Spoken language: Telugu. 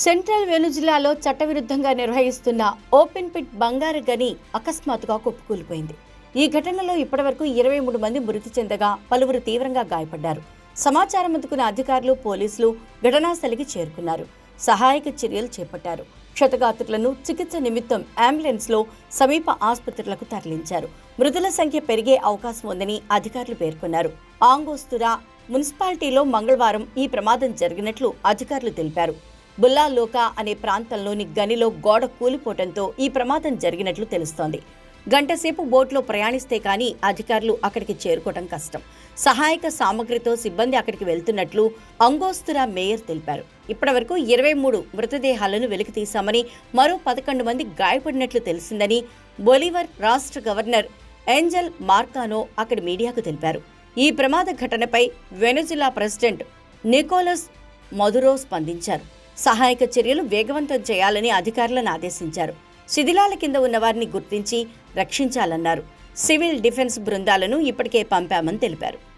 సెంట్రల్ వేలు జిల్లాలో చట్టవిరుద్ధంగా నిర్వహిస్తున్న ఓపెన్ పిట్ బంగారు గని అకస్మాత్తుగా కుప్పకూలిపోయింది. ఈ ఘటనలో ఇప్పటివరకు ఇరవై మూడు మంది మృతి చెందగా పలువురు తీవ్రంగా గాయపడ్డారు. సమాచారం అందుకున్న అధికారులు పోలీసులు ఘటనాస్థలికి చేరుకున్నారు. సహాయక చర్యలు చేపట్టారు. క్షతగాత్రులను చికిత్స నిమిత్తం అంబులెన్స్లో సమీప ఆసుపత్రులకు తరలించారు. మృతుల సంఖ్య పెరిగే అవకాశం ఉందని అధికారులు పేర్కొన్నారు. ఆంగోస్తురా మున్సిపాలిటీలో మంగళవారం ఈ ప్రమాదం జరిగినట్లు అధికారులు తెలిపారు. బుల్లాలోకా అనే ప్రాంతంలోని గనిలో గోడ కూలిపోవడంతో ఈ ప్రమాదం జరిగినట్లు తెలుస్తోంది. గంటసేపు బోట్లో ప్రయాణిస్తే కానీ అధికారులు అక్కడికి చేరుకోవడం కష్టం. సహాయక సామగ్రితో సిబ్బంది అక్కడికి వెళ్తున్నట్లు అంగోస్తురా మేయర్ తెలిపారు. ఇప్పటివరకు ఇరవై మూడు మృతదేహాలను వెలికితీశామని మరో పదకొండు మంది గాయపడినట్లు తెలిసిందని బొలివర్ రాష్ట్ర గవర్నర్ ఏంజల్ మార్కానో అక్కడి మీడియాకు తెలిపారు. ఈ ప్రమాద ఘటనపై వెనజులా ప్రెసిడెంట్ నికోలస్ మధురో స్పందించారు. సహాయక చర్యలు వేగవంతం చేయాలని అధికారులను ఆదేశించారు. శిథిలాల కింద ఉన్న వారిని గుర్తించి రక్షించాలన్నారు. సివిల్ డిఫెన్స్ బృందాలను ఇప్పటికే పంపామని తెలిపారు.